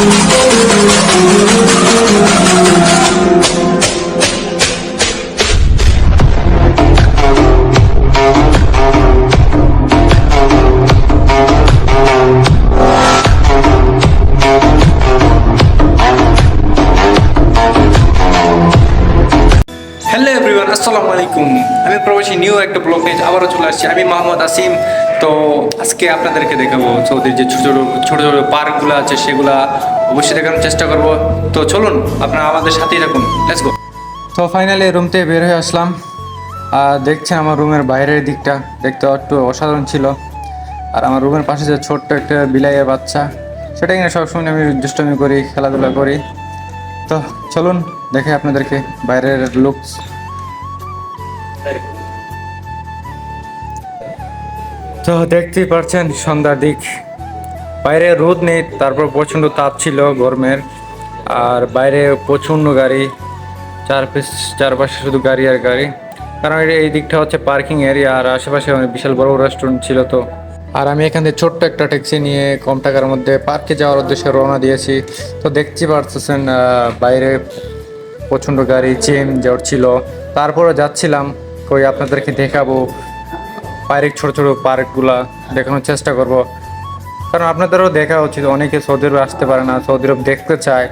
Música আসসালামু আলাইকুম আমি প্রবাসী নিউ একটা ব্লগ আবারও চলে আসছি। আমি মোহাম্মদ আসিম। তো আজকে আপনাদেরকে দেখাবো সৌদির যে ছোটো ছোটো ছোটো ছোটো পার্কগুলো আছে, সেগুলা অবশ্যই দেখানোর চেষ্টা করব। তো চলুন, আপনারা আমাদের সাথেই থাকুন। লেটস গো তো ফাইনালি রুম থেকে বের হয়ে আসলাম। আর দেখছেন আমার রুমের বাইরের দিকটা। দেখতে একটু অসাধারণ ছিল। আর আমার রুমের পাশে যে ছোট্ট একটা বিলাইয়ের বাচ্চা, সেটা কিনা সবসময় আমি দুষ্টমি করি, খেলাধুলা করি। তো চলুন, দেখে আপনাদেরকে বাইরের লুকস তো দেখতেই পারছেন, সন্ধ্যার দিক। বাইরে রোদ নেই, তারপর প্রচণ্ড তাপ ছিল গরমের। আর বাইরে প্রচণ্ড গাড়ি চার চারপাশে শুধু গাড়ি আর গাড়ি। কারণ এই- দিকটা হচ্ছে পার্কিং এরিয়া, আর আশেপাশে অনেক বিশাল বড় রেস্টুরেন্ট ছিল তো। আর আমি এখান থেকে ছোট্ট একটা ট্যাক্সি নিয়ে কম টাকার মধ্যে পার্কে যাওয়ার উদ্দেশ্যে রওনা দিয়েছি। তো দেখতে পারতেছেন বাইরে প্রচণ্ড গাড়ি, চেন যাওয়ার ছিল। তারপরে যাচ্ছিলাম। কই আপনাদেরকে দেখাবো। বাইরের ছোট ছোট পার্কগুলা দেখানোর চেষ্টা করব। কারণ আপনাদেরও দেখা উচিত, অনেকে সৌদি আরবে আসতে পারে না, সৌদি আরব দেখতে চায়।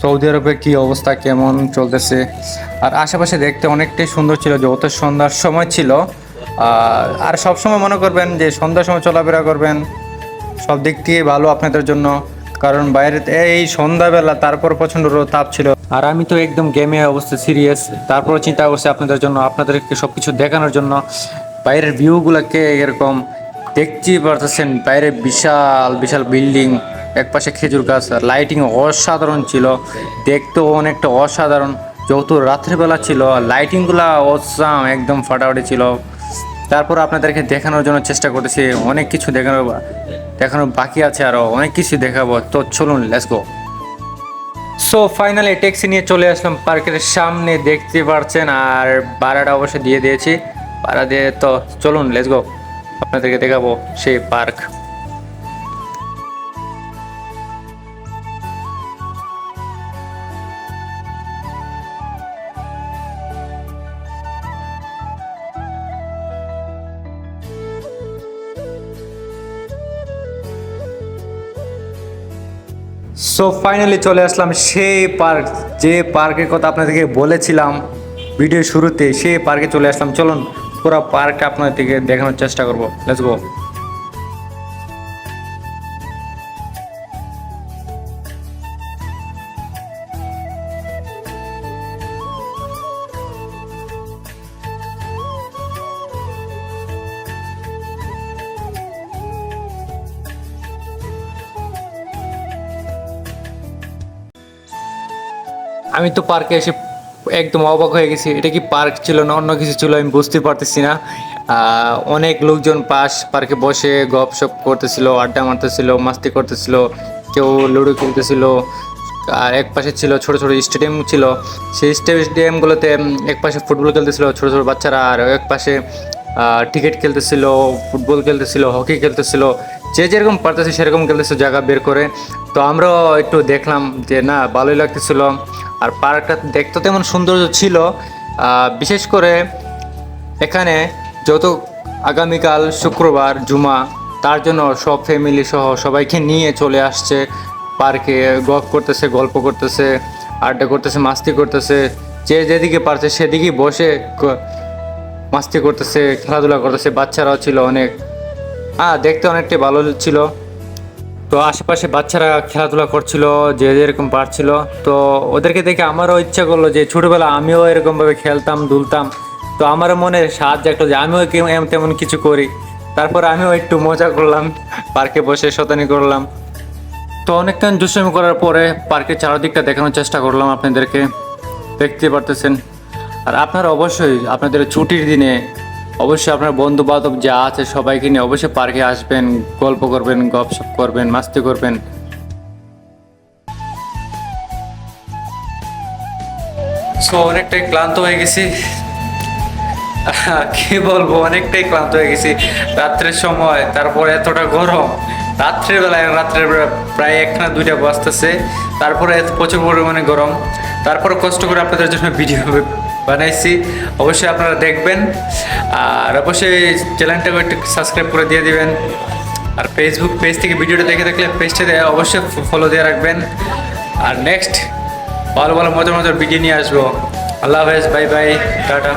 সৌদি আরবে কী অবস্থা, কেমন চলতেছে? আর আশেপাশে দেখতে অনেকটাই সুন্দর ছিল, যত সন্ধ্যার সময় ছিল। আর আর সবসময় মনে করবেন যে সন্ধ্যার সময় চলাফেরা করবেন, সব দিক দিয়ে ভালো আপনাদের জন্য। কারণ বাইরে এই সন্ধ্যাবেলা, তারপর প্রচণ্ড তাপ ছিল। আর আমি তো একদম গেমে অবস্থা সিরিয়াস তারপর চিন্তা করছি আপনাদের জন্য, আপনাদেরকে সব কিছু দেখানোর জন্য। বাইরের ভিউগুলোকে এরকম দেখতেই পারতেছেন, বাইরে বিশাল বিশাল বিল্ডিং একপাশে খেজুর গাছ লাইটিং অসাধারণ ছিল। দেখতেও অনেকটা অসাধারণ। যেহেতু রাত্রেবেলা ছিল লাইটিংগুলো অসাম, একদম ফাটাফাটি ছিল। তারপর আপনাদেরকে দেখানোর জন্য চেষ্টা করতেছি, অনেক কিছু দেখানো দেখানো বাকি আছে আরও অনেক কিছু দেখাবো। তো চলুন let's go so finally taxi নিয়ে চলে আসলাম পার্কের সামনে, দেখতে পারছেন, আর ভাড়াটা অবশ্যই দিয়ে দিয়েছি। ভাড়া দিয়ে তো চলুন লেটস গো আপনাদেরকে দেখাবো সেই পার্ক। সো ফাইনালি চলে আসলাম সেই পার্ক যে পার্কের কথা আপনাদেরকে বলেছিলাম ভিডিও শুরুতে, সেই পার্কে চলে আসলাম। চলুন পুরো পার্কটা আপনাদেরকে দেখানোর চেষ্টা করব। লেটস গো আমি তো পার্কে এসে একদম অবাক হয়ে গেছি, এটা কি পার্ক ছিল না অন্য কিছু ছিল আমি বুঝতে পারতেছি না। অনেক লোকজন পাশ পার্কে বসে গপসপ করতেছিল, আড্ডা মারতেছিল, মাস্তি করতেছিল, কেউ লুডো খেলতেছিল, আর এক পাশে ছিল ছোট ছোট স্টেডিয়াম ছিল। সেই স্টেডিয়ামগুলোতে এক পাশে ফুটবল খেলতেছিল ছোট ছোট বাচ্চারা, আর এক পাশে ক্রিকেট খেলতেছিল ফুটবল খেলতেছিল হকি খেলতেছিল। যে যেরকম পারতেছে সেরকম খেলতেছে জায়গা বের করে। তো আমরাও একটু দেখলাম যে, না, ভালোই লাগতেছিল। আর পার্কটা দেখতে তেমন সৌন্দর্য ছিল। বিশেষ করে এখানে যত আগামীকাল শুক্রবার, জুমা, তার জন্য সব ফ্যামিলি সহ সবাইকে নিয়ে চলে আসছে। পার্কে গল্প করতেছে গল্প করতেছে, আড্ডা করতেছে, মাস্তি করতেছে। যে যেদিকে পারছে সেদিকেই বসে মাস্তি করতেছে, খেলাধুলা করতেছে। বাচ্চারাও ছিল অনেক। হ্যাঁ দেখতে অনেকটাই ভালো ছিল। তো আশেপাশে বাচ্চারা খেলাধুলা করছিল, যে যেরকম পারছিল। তো ওদেরকে দেখে আমারও ইচ্ছা করল যে ছোটবেলা আমিও এরকমভাবে খেলতাম, দুলতাম। তো আমারও মনে সাহায্য একটা যে আমিও তেমন কিছু করি। তারপর আমিও একটু মজা করলাম, পার্কে বসে শতানি করলাম। তো অনেকক্ষণ দুষ্টামি করার পরে পার্কের চারদিকটা দেখানোর চেষ্টা করলাম আপনাদেরকে। দেখতে পারতেছেন। আর আপনারা অবশ্যই আপনাদের ছুটির দিনে অবশ্যই আপনার বন্ধু বান্ধব যা আছে সবাইকে নিয়ে অবশ্যই পার্কে আসবেন, গল্প করবেন গপসপ করবেন, মাস্তি করবেন। সো, অনেকটাই ক্লান্ত হয়ে গেছি। কি বলব, অনেকটাই ক্লান্ত হয়ে গেছি। রাত্রের সময়, তারপর এতটা গরম। রাত্রের রাত্রেবেলায় রাত্রের প্রায় একখানা, দুইটা বাজতেছে। তারপরে এত প্রচুর পরিমাণে গরম। তারপরে কষ্ট করে আপনাদের জন্য ভিডিও বানাইছি। অবশ্যই আপনারা দেখবেন। আর অবশ্যই চ্যানেলটাকে একটু সাবস্ক্রাইব করে দিয়ে দিবেন। আর ফেসবুক পেজ থেকে ভিডিওটা দেখে থাকলে পেজটাতে অবশ্যই ফলো দিয়ে রাখবেন। আর নেক্সট ভালো ভালো মজার মজার ভিডিও নিয়ে আসব। আল্লাহ হাফেজ বাই বাই টাটা।